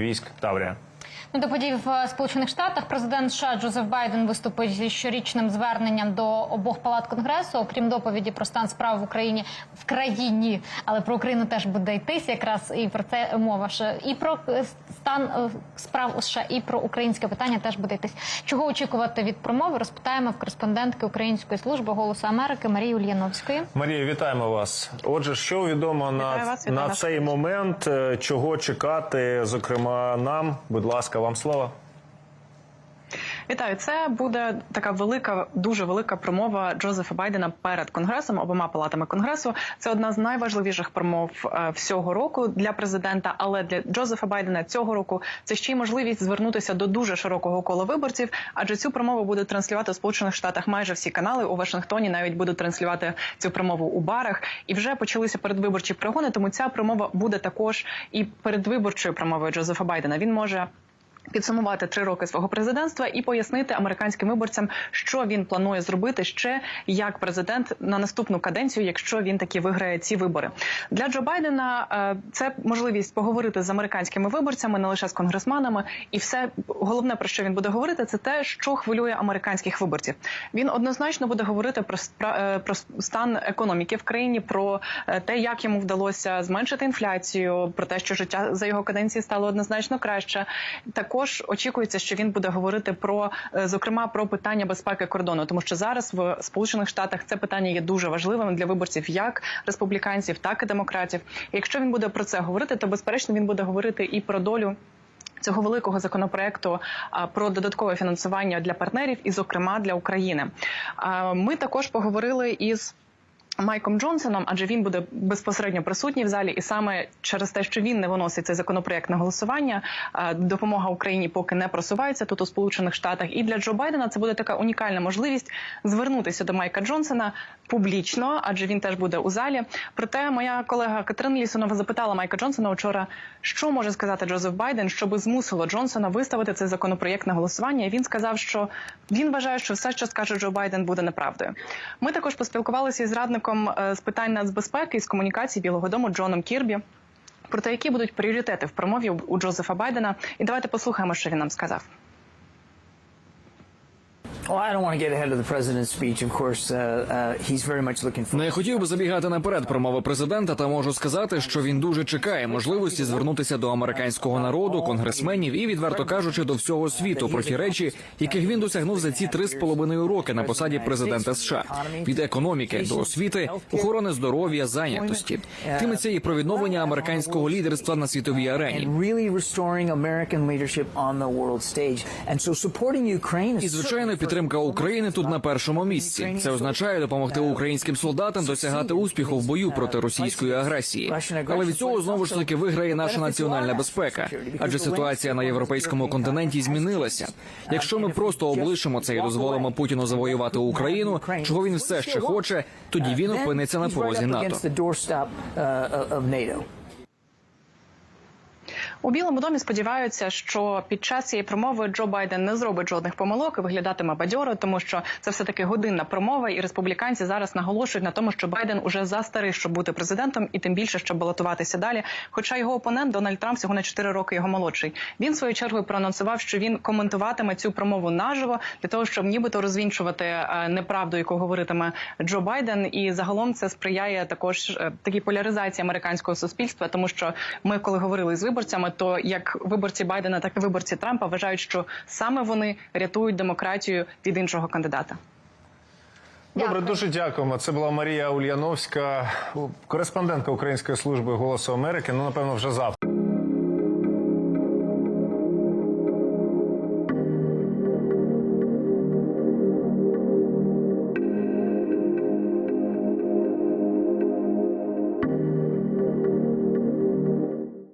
військ Таврія. Ну, до подій в е, Сполучених Штатах президент США Джозеф Байден виступить зі щорічним зверненням до обох палат конгресу. Окрім доповіді про стан справ в Україні в країні, але про Україну теж буде йтись якраз і про це мова ще і про е, стан е, справ у США, і про українське питання теж буде йтись. Чого очікувати від промови? Розпитаємо в кореспондентки Української служби голосу Америки Марії Ульяновської. Марія, вітаємо вас. Отже, що відомо на, вас, на цей момент, чого чекати, зокрема нам? Будь ласка, вам слово. Вітаю, це буде така велика, дуже велика промова Джозефа Байдена перед конгресом, обома палатами конгресу. Це одна з найважливіших промов е, всього року для президента. Але для Джозефа Байдена цього року це ще й можливість звернутися до дуже широкого кола виборців. Адже цю промову будуть транслювати в Сполучених Штатах майже всі канали. У Вашингтоні навіть будуть транслювати цю промову у барах. І вже почалися передвиборчі пригони. Тому ця промова буде також і передвиборчою промовою Джозефа Байдена. Він може підсумувати три роки свого президентства і пояснити американським виборцям, що він планує зробити ще як президент на наступну каденцію, якщо він таки виграє ці вибори. Для Джо Байдена е, це можливість поговорити з американськими виборцями, не лише з конгресманами, і все головне про що він буде говорити, це те, що хвилює американських виборців. Він однозначно буде говорити про е, про стан економіки в країні, про е, те, як йому вдалося зменшити інфляцію, про те, що життя за його каденції стало однозначно краще. Також очікується, що він буде говорити про е, зокрема про питання безпеки кордону, тому що зараз в Сполучених Штатах це питання є дуже важливим для виборців, як республіканців, так і демократів. Якщо він буде про це говорити, то безперечно він буде говорити і про долю. Цього великого законопроекту про додаткове фінансування для партнерів, і зокрема для України. Ми також поговорили із. Майком Джонсоном, адже він буде безпосередньо присутній в залі, і саме через те, що він не виносить цей законопроект на голосування, е, допомога Україні поки не просувається тут у Сполучених Штатах. І для Джо Байдена це буде така унікальна можливість звернутися до Майка Джонсона публічно, адже він теж буде у залі. Проте моя колега Катерина Лісонова запитала Майка Джонсона вчора, що може сказати Джозеф Байден, щоб змусило Джонсона виставити цей законопроект на голосування. І він сказав, що він вважає, що все, що скаже Джо Байден, буде неправдою. Ми також поспілкувалися із радником е, з питань нацбезпеки і з комунікації Білого Дому Джоном Кірбі. Про те, які будуть пріоритети в промові у Джозефа Байдена, і давайте послухаємо, що він нам сказав. Well, I don't want to get ahead of the president's speech. Of course, uh, uh, he's very much looking for. Не хотів би забігати наперед промови президента, та можу сказати, що він дуже чекає можливості звернутися до американського народу, конгресменів і, відверто кажучи, до всього світу про ті речі, яких він досягнув за ці три з половиною роки на посаді президента США від економіки до освіти, охорони здоров'я, зайнятості. Тиметься і про відновлення американського лідерства на світовій арені. І звичайно, підтримка України тут на першому місці. Це означає допомогти українським солдатам досягати успіху в бою проти російської агресії. Але від цього знову ж таки виграє наша національна безпека, адже ситуація на європейському континенті змінилася. Якщо ми просто облишимо це і дозволимо Путіну завоювати Україну, чого він все ще хоче, тоді він опиниться на порозі НАТО. against the doorstep uh, of NATO. У Білому домі сподіваються, що під час цієї промови Джо Байден не зробить жодних помилок і виглядатиме бадьоро, тому що це все таки годинна промова, і республіканці зараз наголошують на тому, що Байден уже застарий, щоб бути президентом, і тим більше, щоб балотуватися далі. Хоча його опонент Дональд Трамп всього на 4 роки його молодший. Він своєю чергою проанонсував, що він коментуватиме цю промову наживо для того, щоб нібито розвінчувати е, неправду, яку говоритиме Джо Байден. І загалом це сприяє також е, такій поляризації американського суспільства, тому що ми, коли говорили з виборцями, то як виборці Байдена, так і виборці Трампа вважають, що саме вони рятують демократію від іншого кандидата. Добре, дуже дякуємо. Це була Марія Ульяновська, кореспондентка Української служби Голосу Америки. Ну, напевно, вже завтра.